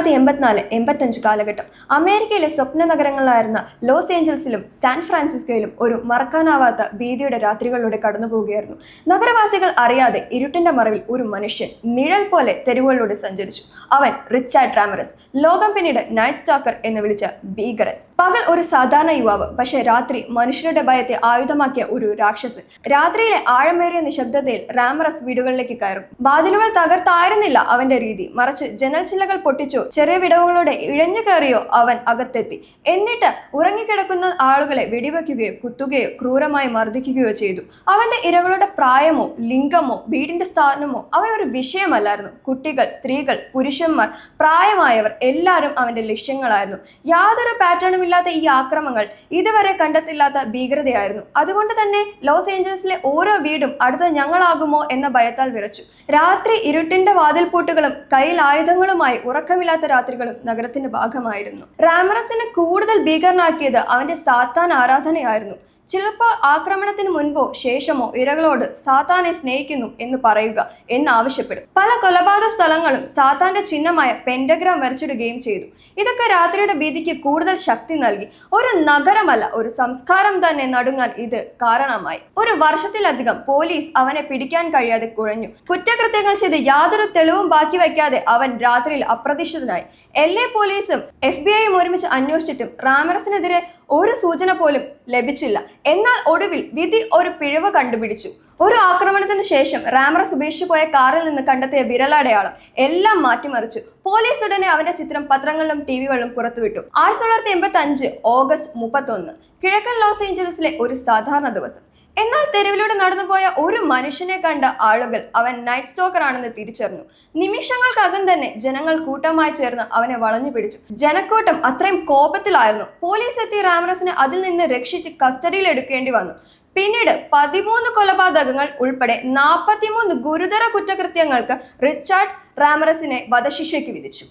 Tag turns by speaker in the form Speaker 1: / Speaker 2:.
Speaker 1: തൊള്ളായിരത്തി എൺപത്തിനാല് എൺപത്തഞ്ച് കാലഘട്ടം. അമേരിക്കയിലെ സ്വപ്ന നഗരങ്ങളായിരുന്ന ലോസ് ഏഞ്ചൽസിലും സാൻ ഫ്രാൻസിസ്കോയിലും ഒരു മറക്കാനാവാത്ത ഭീതിയുടെ രാത്രികളിലൂടെ കടന്നുപോവുകയായിരുന്നു നഗരവാസികൾ അറിയാതെ ഇരുട്ടിന്റെ മറവിൽ ഒരു മനുഷ്യൻ നിഴൽ പോലെ തെരുവുകളിലൂടെ സഞ്ചരിച്ചു. അവൻ റിച്ചാർഡ് റാമറസ് ലോകം പിന്നീട് നൈറ്റ് സ്റ്റാക്കർ എന്ന് വിളിച്ച ഭീകരൻ. പകൽ ഒരു സാധാരണ യുവാവ് പക്ഷെ രാത്രി മനുഷ്യരുടെ ഭയത്തെ ആയുധമാക്കിയ ഒരു രാക്ഷസൻ. രാത്രിയിലെ ആഴമേറിയ നിശബ്ദതയിൽ റാമറസ് വീടുകളിലേക്ക് കയറും. വാതിലുകൾ തകർത്തായിരുന്നില്ല അവന്റെ രീതി. മറിച്ച് ജനൽ ചില്ലകൾ പൊട്ടിച്ചോ ചെറിയ വിടവുകളോടെ ഇഴഞ്ഞു കയറിയോ അവൻ അകത്തെത്തി. എന്നിട്ട് ഉറങ്ങിക്കിടക്കുന്ന ആളുകളെ വെടിവെക്കുകയോ കുത്തുകയോ ക്രൂരമായി മർദ്ദിക്കുകയോ ചെയ്തു. അവന്റെ ഇരകളുടെ പ്രായമോ ലിംഗമോ വീടിന്റെ സ്ഥാനമോ അവനൊരു വിഷയമല്ലായിരുന്നു. കുട്ടികൾ സ്ത്രീകൾ പുരുഷന്മാർ പ്രായമായവർ എല്ലാവരും അവന്റെ ലക്ഷ്യങ്ങളായിരുന്നു. യാതൊരു പാറ്റേണും ഇല്ലാത്ത ഈ ആക്രമങ്ങൾ ഇതുവരെ കണ്ടെത്തില്ലാത്ത ഭീകരതയായിരുന്നു. അതുകൊണ്ട് തന്നെ ലോസ് ഏഞ്ചൽസിലെ ഓരോ വീടും അടുത്ത ഞങ്ങളാകുമോ എന്ന ഭയത്താൽ വിറച്ചു. രാത്രി ഇരുട്ടിന്റെ വാതിൽപൂട്ടുകളും കയ്യിൽ ആയുധങ്ങളുമായി ഉറക്കമില്ലാത്ത രാത്രികളും നഗരത്തിന്റെ ഭാഗമായിരുന്നു. റാമറസിനെ കൂടുതൽ ഭീകരനാക്കിയത് അവന്റെ സാത്താൻ ആരാധനയായിരുന്നു. ചിലപ്പോൾ ആക്രമണത്തിന് മുൻപോ ശേഷമോ ഇരകളോട് സാത്താനെ സ്നേഹിക്കുന്നു എന്ന് പറയുക എന്ന് ആവശ്യപ്പെടും പല കൊലപാതക സ്ഥലങ്ങളും സാത്താന്റെ ചിഹ്നമായ പെൻഡഗ്രാം വരച്ചിടുകയും ചെയ്തു. ഇതൊക്കെ രാത്രിയുടെ ഭീതിക്ക് കൂടുതൽ ശക്തി നൽകി. ഒരു നഗരമല്ല ഒരു സംസ്കാരം തന്നെ നടുങ്ങാൻ ഇത് കാരണമായി. ഒരു വർഷത്തിലധികം പോലീസ് അവനെ പിടിക്കാൻ കഴിയാതെ കുഴഞ്ഞു. കുറ്റകൃത്യങ്ങൾ ചെയ്ത് യാതൊരു തെളിവും ബാക്കി വയ്ക്കാതെ അവൻ രാത്രിയിൽ അപ്രതീക്ഷിതനായി. എൽ എ പോലീസും എഫ് ബി ഐയും ഒരുമിച്ച് അന്വേഷിച്ചിട്ടും റാമറസിനെതിരെ ഒരു സൂചന പോലും ലഭിച്ചില്ല. എന്നാൽ ഒടുവിൽ വിധി ഒരു പിഴവ് കണ്ടുപിടിച്ചു. ഒരു ആക്രമണത്തിന് ശേഷം റാമറസ് ഉപേക്ഷിച്ചു പോയ കാറിൽ നിന്ന് കണ്ടെത്തിയ വിരലടയാളം എല്ലാം മാറ്റിമറിച്ചു. പോലീസ് ഉടനെ അവന്റെ ചിത്രം പത്രങ്ങളിലും ടി വികളിലും പുറത്തുവിട്ടു. ആയിരത്തി തൊള്ളായിരത്തി എൺപത്തി അഞ്ച് ഓഗസ്റ്റ് മുപ്പത്തൊന്ന്. കിഴക്കൻ ലോസ് ഏഞ്ചലസിലെ ഒരു സാധാരണ ദിവസം. എന്നാൽ തെരുവിലൂടെ നടന്നുപോയ ഒരു മനുഷ്യനെ കണ്ട ആളുകൾ അവൻ നൈറ്റ് സ്റ്റോക്കർ ആണെന്ന് തിരിച്ചറിഞ്ഞു. നിമിഷങ്ങൾക്കകം തന്നെ ജനങ്ങൾ കൂട്ടമായി ചേർന്ന് അവനെ വളഞ്ഞു പിടിച്ചു. ജനക്കൂട്ടം അത്രയും കോപത്തിലായിരുന്നു. പോലീസ് എത്തി റാമറസിനെ അതിൽ നിന്ന് രക്ഷിച്ച് കസ്റ്റഡിയിൽ എടുക്കേണ്ടി വന്നു. പിന്നീട് പതിമൂന്ന് കൊലപാതകങ്ങൾ ഉൾപ്പെടെ നാൽപ്പത്തിമൂന്ന് ഗുരുതര കുറ്റകൃത്യങ്ങൾക്ക് റിച്ചാർഡ് റാമറസിനെ വധശിക്ഷയ്ക്ക് വിധിച്ചു.